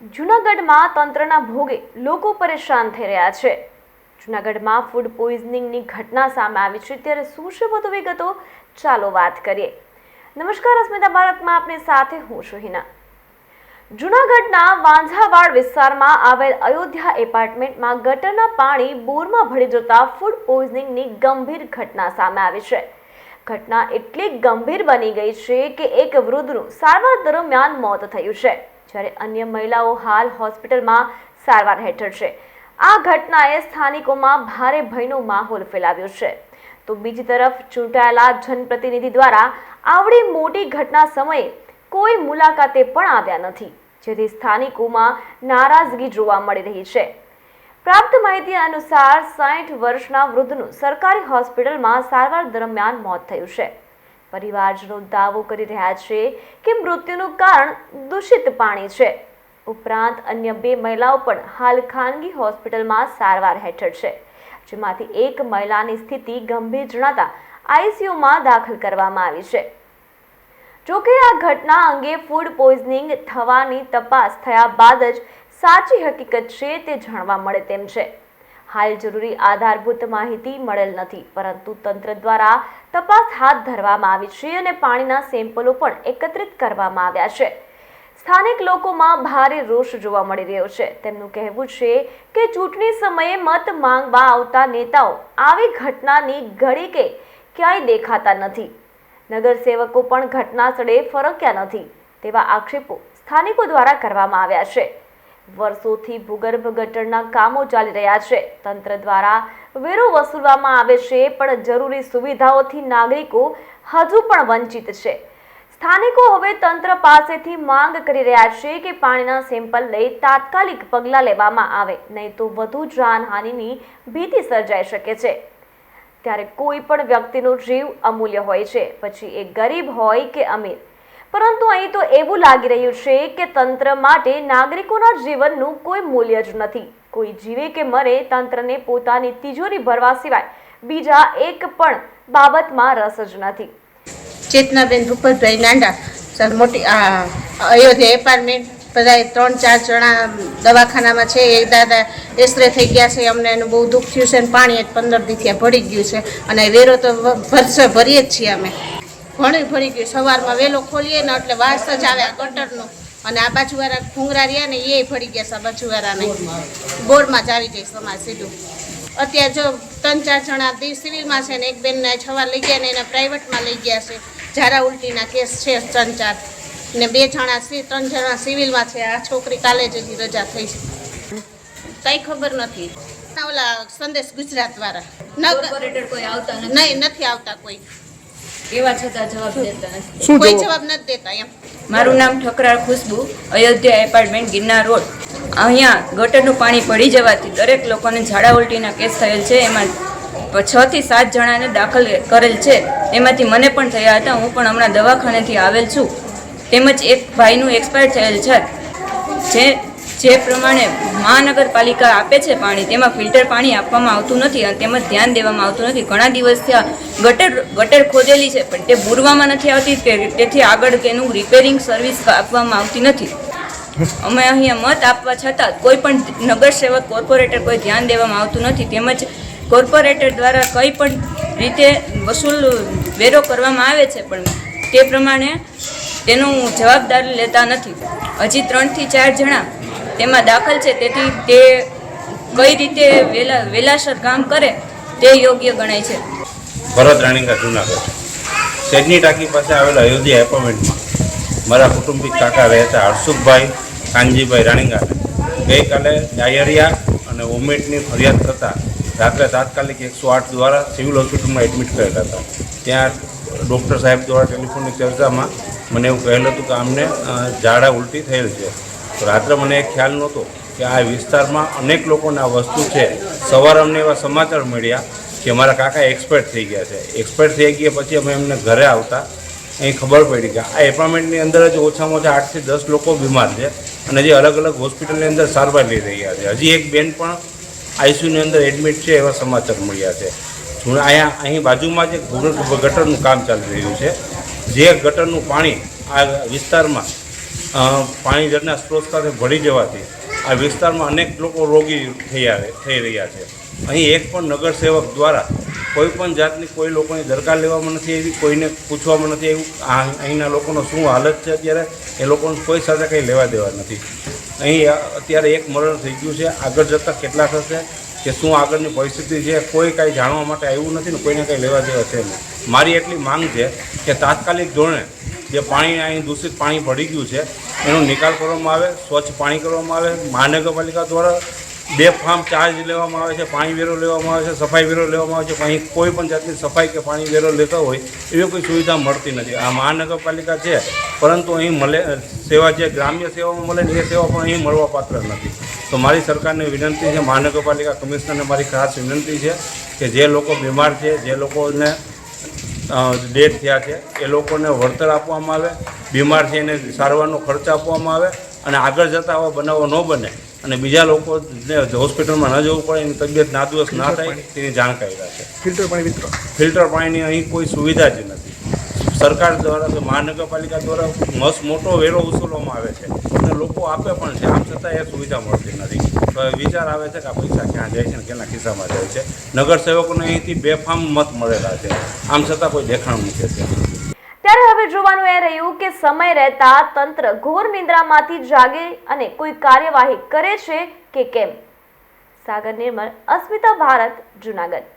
જૂનાગઢમાં તંત્રના ભોગે લોકો પરેશાન થઈ રહ્યા છે. જૂનાગઢમાં ફૂડ પોઈઝનિંગની ઘટના સામે આવી છે, ત્યારે શું છે વધુ વિગતો? ચાલો વાત કરીએ. નમસ્કાર, અસ્મિતા ભારતમાં આપની સાથે હું છું જૂનાગઢના વાંઝાવાડ વિસ્તારમાં આવેલ અયોધ્યા એપાર્ટમેન્ટમાં ગટરના પાણી બોરમાં ભળી જતા ફૂડ પોઈઝનિંગની ગંભીર ઘટના સામે આવી છે. ઘટના એટલી ગંભીર બની ગઈ છે કે એક વૃદ્ધનું સારવાર દરમિયાન મોત થયું છે. જ્યારે અન્ય મહિલાઓ હાલ હોસ્પિટલમાં સારવાર હેઠળ છે. આ ઘટનાએ સ્થાનિકોમાં ભારે ભયનો માહોલ ફેલાવ્યો છે. તો બીજી તરફ ચૂંટાયેલા જનપ્રતિનિધિ દ્વારા આવડી મોટી ઘટના સમયે કોઈ મુલાકાતે પણ આવ્યા નથી, જેથી સ્થાનિકોમાં નારાજગી જોવા મળી રહી છે. પ્રાપ્ત માહિતી અનુસાર સાઠ વર્ષના વૃદ્ધનું સરકારી હોસ્પિટલમાં સારવાર દરમિયાન મોત થયું છે. પરિવારજનો દાવો કરી રહ્યા છે કે મૃત્યુનું કારણ દૂષિત પાણી છે. ઉપરાંત અન્ય બે મહિલાઓ પણ હાલ ખાનગી હોસ્પિટલમાં સારવાર હેઠળ છે. જેમાંથી એક મહિલાની સ્થિતિ ગંભીર જણાતા આઈસીયુમાં દાખલ કરવામાં આવી છે. જોકે આ ઘટના અંગે ફૂડ પોઈઝનિંગ થવાની તપાસ થયા બાદ જ સાચી હકીકત છે તે જાણવા મળે તેમ છે. હાલ જરૂરી આધારભૂત માહિતી મળેલ નથી, પરંતુ તંત્ર દ્વારા તપાસ હાથ ધરવામાં આવી છે અને પાણીના સેમ્પલો પણ એકત્રિત કરવામાં આવ્યા છે. સ્થાનિક લોકોમાં ભારે રોષ જોવા મળી રહ્યો છે. તેમનું કહેવું છે કે ચૂંટણી સમયે મત માંગવા આવતા નેતાઓ આવી ઘટનાની ઘડી કે ક્યાંય દેખાતા નથી. નગરસેવકો પણ ઘટના સ્થળે ફરક્યા નથી તેવા આક્ષેપો સ્થાનિકો દ્વારા કરવામાં આવ્યા છે. વર્ષોથી ભૂગર્ભ ગટરના કામો ચાલી રહ્યા છે. તંત્ર દ્વારા વેરો વસૂલવામાં આવે છે, પણ જરૂરી સુવિધાઓથી નાગરિકો હજુ પણ વંચિત છે. સ્થાનિકો હવે તંત્ર પાસેથી માંગ કરી રહ્યા છે કે પાણીના સેમ્પલ લઈ તાત્કાલિક પગલાં લેવામાં આવે, નહીં તો વધુ જાનહાનિની ભીતિ સર્જાઈ શકે છે. ત્યારે કોઈ પણ વ્યક્તિનો જીવ અમૂલ્ય હોય છે. પછી એ ગરીબ હોય કે અમીર. પરંતુ અહીં તો એવું લાગી રહ્યું છે કે તંત્ર માટે નાગરિકોના જીવનનું કોઈ મૂલ્ય જ નથી. કોઈ જીવે કે મરે તંત્રને પોતાની તિજોરી ભરવા સિવાય બીજા એક પણ બાબતમાં રસ જ નથી. ચેતનાબેન ભૂપતભાઈ નાંડા, સર, મોટી અયોધ્યા એપાર્ટમેન્ટ બધા ત્રણ, ચાર જણા દવાખાનામાં છે. એ દાદા એસરે થઈ ગયા છે. અમને એનું બહુ દુઃખ થયું છે અને પાણી પંદર દીથી ભળી ગયું છે. અને વેરો તો ભરસે ભરીએ જ છીએ અમે. ઘણી ભરી ગયું સવારમાં વહેલો ખોલીએ ને એટલે વાસ જ આવે આ ગટરનો. અને આ બાજુવાળા ઘૂંઘરા રહ્યા ને એ ભરી ગયા છે આ બાજુવાળાને. બોર્ડમાં જ આવી જાય સમાજ સીધું. અત્યારે જો ત્રણ ચાર જણા સિવિલમાં છે ને એક બેનને છવા લઈ ગયા ને એને પ્રાઇવેટમાં લઈ ગયા છે. ઝારા ઉલટીના કેસ છે ત્રણ ચાર. ને બે જણા ત્રણ જણા સિવિલમાં છે. આ છોકરી કાલે જ રજા થઈ છે. કંઈ ખબર નથી. ઓલા સંદેશ ગુજરાત વાળા આવતા નહીં નથી આવતા કોઈ. એવા છતાં જવાબ દેતા નથી. કોઈ જવાબ? નથી દેતા એમ. મારું નામ ઠકરાળ ખુશ્બુ અયોધ્યા એપાર્ટમેન્ટ ગિરનાર રોડ. અહીંયા ગટરનું પાણી પડી જવાથી દરેક લોકોને ઝાડા ઉલટીના કેસ થયેલ છે. એમાં છ થી સાત જણાને દાખલ કરેલ છે. એમાંથી મને પણ થયા હતા. હું પણ હમણાં દવાખાનેથી આવેલ છું. તેમજ એક ભાઈનું એક્સપાયર થયેલ છે. જે જે પ્રમાણે મહાનગરપાલિકા આપે છે પાણી, તેમાં ફિલ્ટર પાણી આપવામાં આવતું નથી અને તેમજ ધ્યાન દેવામાં આવતું નથી. ઘણા દિવસથી ત્યાં ગટર ગટર ખોદેલી છે, પણ તે બુરવામાં નથી આવતી તેથી આગળ તેનું રિપેરિંગ સર્વિસ આપવામાં આવતી નથી. અમે અહીંયા મત આપવા છતાં કોઈ પણ નગરસેવક કોર્પોરેટર કોઈ ધ્યાન દેવામાં આવતું નથી. તેમજ કોર્પોરેટર દ્વારા કંઈ પણ રીતે વસૂલ, વેરો કરવામાં આવે છે, પણ તે પ્રમાણે તેનું જવાબદાર લેતા નથી. હજી ત્રણથી ચાર જણા તેમાં દાખલ છે. તેથી તે કઈ રીતે વેલા, વેલાસર કામ કરે તે યોગ્ય ગણાય છે. ભરત રાણીકા જુનાગઢ. શેડની ટાંકી પાસે આવેલા અયોધ્યા એપાર્ટમેન્ટમાં મારા કુટુંબિક કાકા રહેતા હર્ષુખભાઈ, કાનજીભાઈ રાણીંગા ગઈકાલે ડાયરિયા અને વોમિટની ફરિયાદ કરતાં રાત્રે તાત્કાલિક એકસો આઠ દ્વારા સિવિલ હોસ્પિટલમાં એડમિટ કરેલા હતા. ત્યાં ડૉક્ટર સાહેબ દ્વારા ટેલિફોનની ચર્ચામાં મને એવું કહેલું હતું કે આમને ઝાડા ઉલટી થયેલ છે. રાત્રે મને ખ્યાલ નહોતો કે આ વિસ્તારમાં અનેક લોકોને વસ્તુ છે. સવારે અમને એવા સમાચાર મળ્યા કે મારા કાકા એક્સપર્ટ થઈ ગયા છે. એક્સપર્ટ થઈ ગયા પછી અમે એમને ઘરે આવતા. અહીં ખબર પડી કે આ એપાર્ટમેન્ટની અંદર જ ઓછામાં ઓછા આઠથી દસ લોકો બીમાર છે અને જે અલગ અલગ હોસ્પિટલની અંદર સારવાર લઈ રહ્યા છે. હજી એક બેન પણ આઈસીયુની અંદર એડમિટ છે એવા સમાચાર મળ્યા છે. અહીંયા, અહીં બાજુમાં જ ગટરનું કામ ચાલી રહ્યું છે. જે ગટરનું પાણી આ વિસ્તારમાં પાણી જળના સ્ત્રોત સાથે ભળી જવાથી આ વિસ્તારમાં અનેક લોકો રોગી થઈ થઈ રહ્યા છે. અહીં એક પણ નગરસેવક દ્વારા કોઈ પણ જાતની કોઈ લોકોની દરકાર લેવામાં નથી આવી, કોઈને પૂછવામાં નથી આવ્યું અહીંના લોકોનો શું હાલત છે અત્યારે, એ લોકોને કોઈ સાથે કંઈ લેવા દેવા નથી. અહીં અત્યારે એક મરણ થઈ ગયું છે, આગળ જતાં કેટલા થશે કે શું આગળની પરિસ્થિતિ છે, કોઈ કાંઈ જાણવા માટે આવ્યું નથી ને કોઈને કંઈ લેવા દેવા છે મારી એટલી માંગ છે કે તાત્કાલિક ધોરણે જે પાણી અહીં દૂષિત પાણી ભળી ગયું છે, એનો નિકાલ કરવામાં આવે, સ્વચ્છ પાણી કરવામાં આવે. મહાનગરપાલિકા દ્વારા બે ફાર્મ ચાર્જ લેવામાં આવે છે, પાણી વેરો લેવામાં આવે છે, સફાઈ વેરો લેવામાં આવે છે અહીં કોઈ પણ જાતની સફાઈ કે પાણી વેરો લેતા હોય, એવી કોઈ સુવિધા મળતી નથી. આ મહાનગરપાલિકા છે, પરંતુ અહીં મળે, સેવા જે ગ્રામ્ય સેવામાં મળે ને એ સેવા પણ અહીં મળવાપાત્ર નથી. તો મારી સરકારને વિનંતી છે, મહાનગરપાલિકા કમિશનરને મારી ખાસ વિનંતી છે કે જે લોકો બીમાર છે, જે લોકોને ડેથ થયા છે. એ લોકોને વળતર આપવામાં આવે બીમાર છે એને સારવારનો ખર્ચ આપવામાં આવે અને આગળ જતાં આવા બનાવો ન બને અને બીજા લોકોને હોસ્પિટલમાં ન જવું પડે એની તબિયત નાદુરસ્ત ના થાય તેની જાણકારી રાખે. ફિલ્ટર પાણી વિતરણ ફિલ્ટર પાણીની અહીં કોઈ સુવિધા જ નથી. સરકાર દ્વારા મહાનગરપાલિકા દ્વારા મસ્ત મોટો વેરો વસૂલવામાં આવે છે. અને લોકો આપે પણ છે. આમ છતાં એ સુવિધા મળતી નથી. તો વિચાર આવે છે કે આ પૈસા ક્યાં જાય છે અને કેના ખિસ્સામાં જાય છે. નગરસેવકોને અહીંથી બેફામ મત મળેલા છે. આમ છતાં કોઈ દેખાણ નથી છે ત્યારે હવે જોવાનું એ રહ્યું કે સમય રહેતા તંત્ર ઘોર નિંદ્રામાંથી જાગે અને કોઈ કાર્યવાહી કરે છે કે કેમ? સાગર નિર્મલ, અસ્મિતા ભારત, જુનાગઢ.